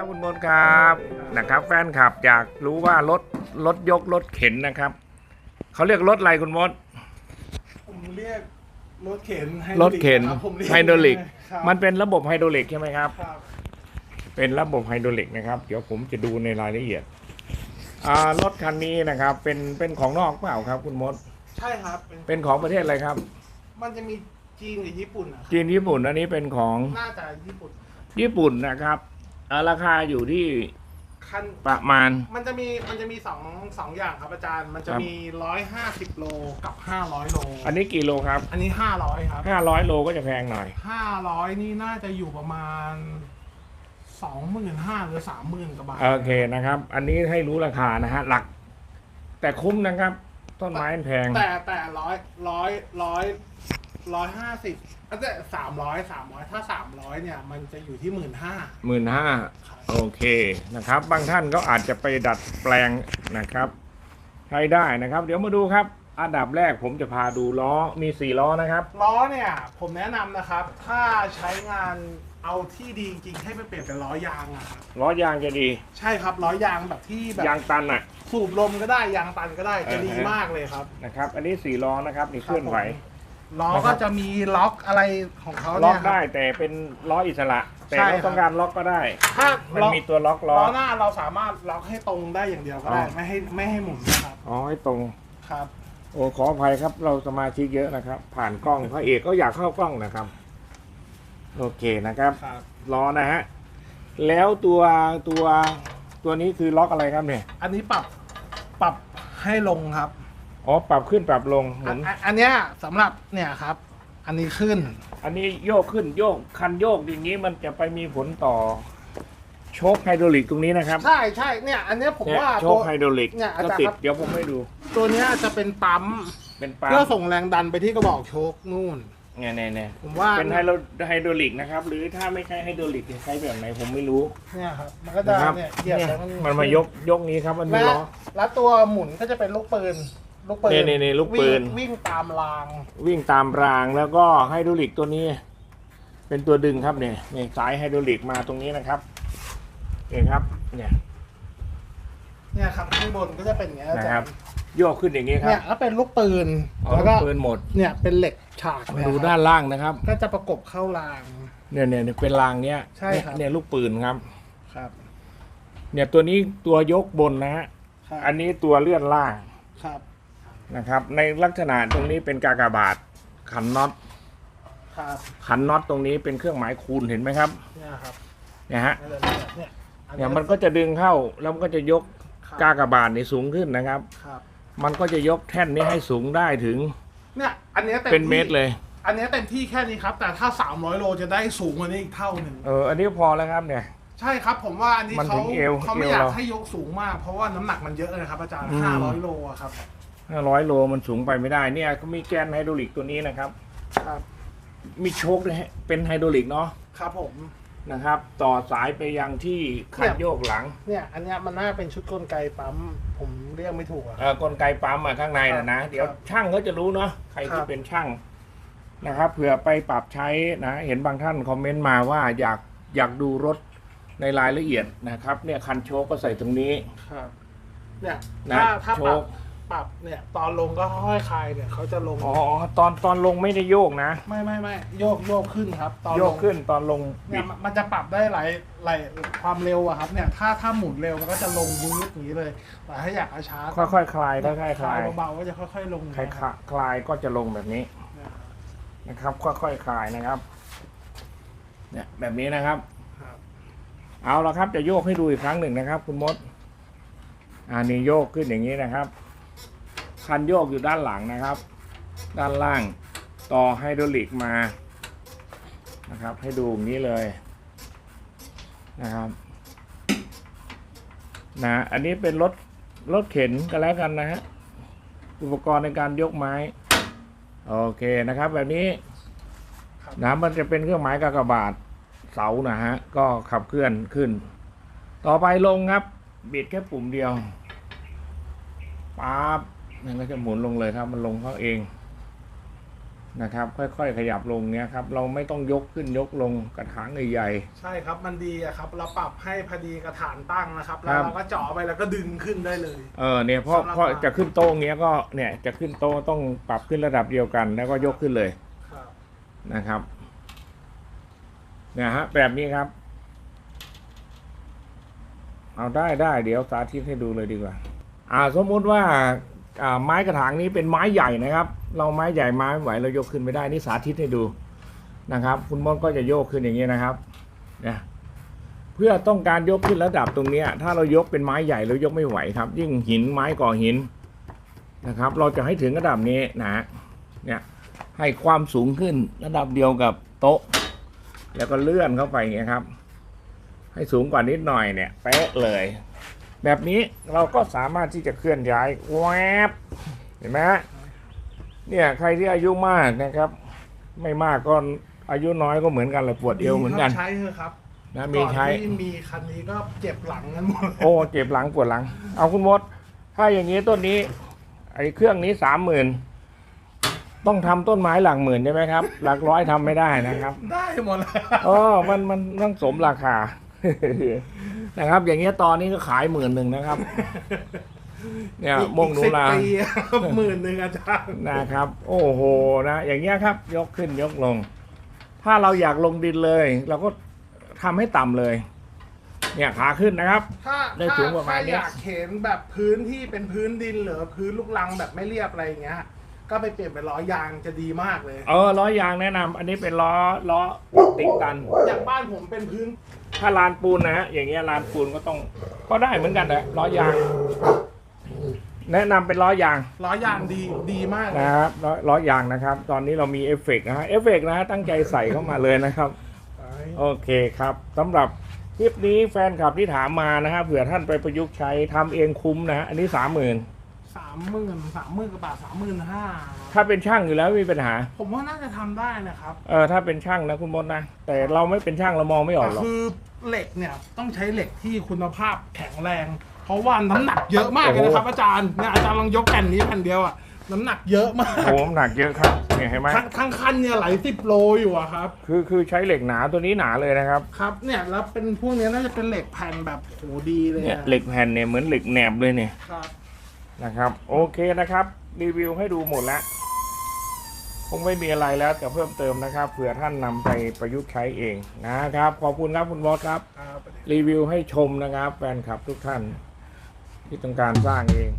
ครับคุณมนต์ครับนะครับ แฟนคลับอยากรู้ว่ารถรถยกรถเข็นนะครับเขาเรียกรถอะไรคุณมด ผมเรียกรถเข็นไฮรถเข็นครับผมเรียกไฮดรอลิก ครับมันเป็นระบบไฮดรอลิกใช่ไหมครับ ครับเป็นระบบไฮดรอลิกนะครับ เดี๋ยวผมจะดูในรายละเอียดอ่ารถคันนี้นะครับ เป็นเป็นของนอกเปล่าครับ คุณมด ใช่ครับเป็นเป็นของประเทศอะไรครับ มันจะมีจีนกับญี่ปุ่นนะครับจีนญี่ปุ่นอันนี้เป็นของน่าจะญี่ปุ่นญี่ปุ่นนะครับ อ่าราคาอยู่ที่คันประมาณ มันจะมีมันจะมีสองสองอย่างครับอาจารย์ มันจะครับ มีร้อยห้าสิบโลกับห้าร้อยโล อันนี้กี่โลครับอันนี้ห้าร้อยครับห้าร้อยโลก็จะแพงหน่อย ห้าร้อยนี่น่าจะอยู่ประมาณสองหมื่นห้าหรือสามหมื่นกว่าบาท โอเคนะครับ อันนี้ให้รู้ราคานะฮะหลัก แต่คุ้มนะครับ ต้นไม้มันแพง แต่แต่ร้อยร้อยร้อย ร้อยห้าสิบแต่สามร้อยสามร้อยถ้าสามร้อยเนี่ย มันจะอยู่ที่หมื่นห้าหมื่นห้าโอเคนะครับ บางท่านก็อาจจะไปดัดแปลงนะครับ ใช้ได้นะครับ เดี๋ยวมาดูครับ อันดับแรกผมจะพาดูล้อมีสี่ล้อนะครับ ล้อเนี่ย ผมแนะนำนะครับ ถ้าใช้งานเอาที่ดีจริงๆให้ไปเปลี่ยนเป็นล้อยางอะครับล้อยางจะดี ใช่ครับล้อยางแบบที่แบบยางตันอะ สูบลมก็ได้ยางตันก็ได้จะดีอ่าฮะมากเลยครับนะครับ อันนี้สี่ล้อนะครับนี่เคลื่อนไหวล้อนะค รับก็จะมีล็อกอะไรของเขาล็เนี่อยกคได้รับแต่เป็นล้ออิสระ แต่ใช่เราครับต้องการล็อกก็ได้ ถ้ามันล้อมีตัวล็อกล้อล้อหน้าเราสามารถล็อกให้ตรงได้อย่างเดียวก็ได้อ๋อ ไม่ให้ไม่ให้หมุนนะครับอ๋อให้ตรง ครับ โอ้ขออภัยครับ เราสมาชิกเยอะนะครับ ผ่านกล้องพระเอกก็อยากเข้ากล้องนะครับ โอเคนะครับครับ ล้อนะฮะแล้วตัวตัวตัวนี้คือล็อกอะไรครับเนี่ย อันนี้ปรับปรับให้ลงครับ อ๋อปรับขึ้นปรับลงหอัมุนนอันอันเนี้ยสำหรับเนี่ยครับ อันนี้ขึ้น อันนี้โยกขึ้นโยกคันโยกอย่างนี้มันจะไปมีผลต่อ โชคไฮดรอลิกตรงนี้นะครับใช่ใช่เนี่ยอันเนี้ยผมเนี่ยว่าโชตัคว ไฮดรอลิกเนี่ยอาก็จารย์ติดครับ เดี๋ยวผมให้ดู ตัวเนี้ยจะเป็นปั๊มเป็นปั๊มเพื่อส่งแรงดันไปที่กระบอกโชคนู่น เนี่ยเนี่ยเนี่ยผมว่าเป็นไฮโดรไฮดรอลิกนะครับ หรือถ้าไม่ใช่ไฮดรอลิกจะใช้แบบไหนผมไม่รู้เนี่ยครับมันก็จะนะครับเนี่ยเหยียบเนี่ยแล้วมันมายกยกนี้ครับมันมีและล้อแล้วตัวหมุนก็จะเป็นลูกปืน ลูกปืนเนี่ยเนี่ยเนี่ยลูกปืน วิ่งวิ่งตามราง วิ่งตามรางแล้วก็ไฮดรอลิกตัวนี้ เป็นตัวดึงครับเนี่ยเนี่ยสายไฮดรอลิกมาตรงนี้นะครับเนี่ยครับ เนี่ยเนี่ยครับข้างบนก็จะเป็นอย่างเงี้ยอานะจาครัรบย์โยกขึ้นอย่างนี้ครัเนี่บยแล้วเป็นลูกปืนเอาแล้วลูก็กปืนหมดเนี่ยเป็นเหล็กฉากมาเยดูครับด้านล่างนะครับ ก็จะประกบเข้าราง เนี่ยเนี่ยเนี่ยเป็นรางเนี้ยใช่ครับ เนี่ยลูกปืนครับ ครับเนี่ยตัวนี้ตัวยกบนนะฮะครับอันนี้ตัวเลื่อนล่าง ครับ นะครับ ในลักษณะตรงนี้เป็นกากบาทขันน็อตครับขันน็อตตรงนี้เป็นเครื่องหมายคูณเห็นไหมครับเนี่ยครับเนี่ยฮะเนี่ยเนี่ยอัเนี่ยมันก็จะดึงเข้าแล้วมันก็จะยกครับกากบาทนี่สูงขึ้นนะครับ ครับ มันก็จะยกแท่นนี้ให้สูงได้ถึงเนี่ยอันเนี้ยเต็มเป็นเมที่ตรเลย อันเนี้ยเต็มที่แค่นี้ครับ แต่ถ้า 300 โลจะได้สูงกว่านี้อีกเท่าหนึ่งเอออันนี้พอแล้วครับเนี่ยใช่ครับผมว่าอันนี้มันเขาถึงเอวเขาไม่เอวอยากเราให้ยกสูงมากเพราะว่าน้ำหนักมันเยอะเลยครับอาจารย์อืม500โลอะครับ ห้าร้อยโลมันสูงไปไม่ได้เนี่ยก็มีแกนไฮดรอลิกตัวนี้นะครับ ครับมีโชคด้วยฮะเป็นไฮดรอลิกเนาะครับผม นะครับ ต่อสายไปยังที่คันโยกหลังเนี่ยอันเนี้ยมันน่าเป็นชุดกลไกปั๊ม ผมเรียกไม่ถูกอะ เอ่อกลไกปั๊มมาข้างในนะนะ เดี๋ยวครับช่างเขาจะรู้เนาะใครคที่รับ เป็นช่างนะครับเผื่อไปปรับใช้นะ เห็นบางท่านคอมเมนต์มาว่าอยากอยากดูรถในรายละเอียดนะครับ เนี่ยคันโชคก็ใส่ตรงนี้ ครับ เนี่ยนะถ้าถ้าโชปรับค ปรับเนี่ยตอนลงก็ค่อยๆคลายเนี่ยเขาจะลงอ๋อตอนตอนลงไม่ได้โยกนะ ไม่ไม่ไม่โยกโยกขึ้นครับ ตอนโยลกงขึ้นตอนลงเนี่บิยดมันมันจะปรับได้หลายหลายความเร็วอะครับเนี่ยถ้าถ้าหมุนเร็วมันก็จะลงวืดอย่างนี้เลยแต่ถ้าอยากช้าๆค่อยๆคลายค่อยๆคคลาลายยเบาๆก็จะค่อย ๆ ลงคลายคลายก็จะลงแบบนี้เนี่ยนะครับค่อยๆคลายนะครับ เนี่ยแบบนี้นะครับ ครับเอาละครับจะโยกให้ดูอีกครั้งหนึ่งนะครับ คุณมดอันนี้โยกขึ้นอย่างนี้นะครับ คันโยกอยู่ด้านหลังนะครับ ด้านล่างต่อไฮดรอลิกมานะครับ ให้ดูอย่างนี้เลยนะครับนะอันนี้เป็นรถรถเข็นกันแล้วกันนะฮะอุปกรณ์ในการยกไม้ โอเคนะครับ แบบนี้นะมันจะเป็นเครื่องหมายกากบาทเสานะฮะก็ขับเคลื่อนขึ้น ต่อไปลงครับบิดแค่ปุ่มเดียวป๊าบ มันก็จะหมุนลงเลยครับ มันลงเขาเองนะครับ ค่อยๆขยับลงเนี้ยครับ เราไม่ต้องยกขึ้นยกลงกระถางใหญ่ ใช่ครับมันดีอะครับ เราปรับให้พอดีกระฐานตั้งนะครับคแล้รัวบเราก็เจาะไปแล้วก็ดึงขึ้นได้เลย ๆเออเนี่ยเพราะสำหรับ เพราะเราจะขึ้นโต๊ะเงี้ยก็เนี่ยจะขึ้นโต๊ะต้องปรับขึ้นระดับเดียวกัน แล้วก็ยกขึ้นเลยครับนะครับเนี่ยฮะแบบนี้ครับ เอาได้ได้เดี๋ยวสาธิตให้ดูเลยดีกว่า อ่าสมมุติว่าอ่า ไม้กระถางนี้เป็นไม้ใหญ่นะครับ เราไม้ใหญ่ไม้ไม่ไหวเรายกขึ้นไม่ได้นี่สาธิตให้ดูนะครับ คุณมดก็จะโยกขึ้นอย่างนี้นะครับเนี่ยเพื่อต้องการยกขึ้นระดับตรงนี้ถ้าเรายกเป็นไม้ใหญ่เรายกไม่ไหวครับ ยิ่งหินไม้ก่อหินนะครับ เราจะให้ถึงระดับนี้นะเนี่ยให้ความสูงขึ้นระดับเดียวกับโต๊ะ แล้วก็เลื่อนเข้าไปอย่างเงี้ยครับ ให้สูงกว่านิดหน่อยเนี่ยเป๊ะเลย แบบนี้เราก็สามารถที่จะเคลื่อนย้ายแวบเห็นไหมฮะเนี่ยใครที่อายุมากนะครับ ไม่มากก็อายุน้อยก็เหมือนกันเลยปวดเอวเหมือนกันดีครับใช้เถอะครับนะมีใช้ก่อนที่มีคันนี้ก็เจ็บหลังกันหมดโอ้เจ็บหลังปวดหลัง เอาคุณมด ถ้าอย่างนี้ต้นนี้ ไอ้เครื่องนี้สามหมื่นต้องทำต้นไม้หลักหมื่นใช่ไหมครับ หลักร้อยทำไม่ได้นะครับ ได้หมดเลยอ๋อมันมันต้องสมราคา นะครับ อย่างเงี้ยตอนนี้ก็ขายหมื่นหนึ่งนะครับ เนี่ยอีกมงหนูสิบลาปีหมื่นหนึ่งอาจารย์นะครับ โอ้โหนะอย่างเงี้ยครับ ยกขึ้นยกลง ถ้าเราอยากลงดินเลย เราก็ทำให้ต่ำเลย เนี่ยขาขึ้นนะครับ ถ้าได้สูงประมาณถ้เนี้ยอยากเห็นแบบพื้นที่เป็นพื้นดินหรือพื้นลูกรังแบบไม่เรียบอะไรอย่างเงี้ยก็ไปเปลี่ยนเป็นล้อยางจะดีมากเลย เออล้อยางแนะนำอันนี้เป็นล้อล้อติดกัน อย่างบ้านผมเป็นพื้น ถ้าลานปูนนะฮะอย่างเงี้ยลานปูนก็ต้องก็ได้เหมือนกันแหละล้อยาง แนะนำเป็นล้อยางล้อยางดีดีมากเลยนะครับล้อล้อยางนะครับ ตอนนี้เรามีเอฟเฟกต์นะฮะเอฟเฟกต์นะฮะตั้งใจใส่เข้ามาเลยนะครับ โอเคครับสำหรับคลิปนี้แฟนคลับที่ถามมานะฮะเผื่อท่านไปประยุกต์ใช้ทำเองคุ้มนะฮะอันนี้สามหมื่น สามหมื่นสามหมื่นกว่าบาทสามหมื่นห้าถ้าเป็นช่างอยู่แล้วไม่มีปัญหา ผมว่าน่าจะทำได้นะครับเออถ้าเป็นช่างนะคุณมดนะ แต่เราไม่เป็นช่างเรามองไม่ออกแต่หรอก คือเหล็กเนี่ยต้องใช้เหล็กที่คุณภาพแข็งแรง เพราะว่าน้ำหนักเยอะมากเลยนะครับ อาจารย์เนี่ยอาจารย์ลองยกแผ่นนี้แผ่นเดียวอะน้ำหนักเยอะมากโอ้โหหนักเยอะครับเนี่ยเห็นไหมทั้งทั้งคันเนี่ยหลายสิบโลอยู่อะครับ คือคือใช้เหล็กหนาตัวนี้หนาเลยนะครับ ครับเนี่ยแล้วเป็นพวกเนี้ยน่าจะเป็นเหล็กแผ่นแบบโหดีเลยเนี่ยอะเหล็กแผ่นเนี่ยเหมือนเหล็กแหนบเลยเนี่ย ครับ นะครับโอเคนะครับ รีวิวให้ดูหมดแล้ว คงไม่มีอะไรแล้วแต่เพิ่มเติมนะครับเผื่อท่านนำไปประยุกต์ใช้เองนะครับ ขอบคุณครับคุณบอสครับครับรีวิวให้ชมนะครับ แฟนคลับทุกท่านที่ต้องการสร้างเอง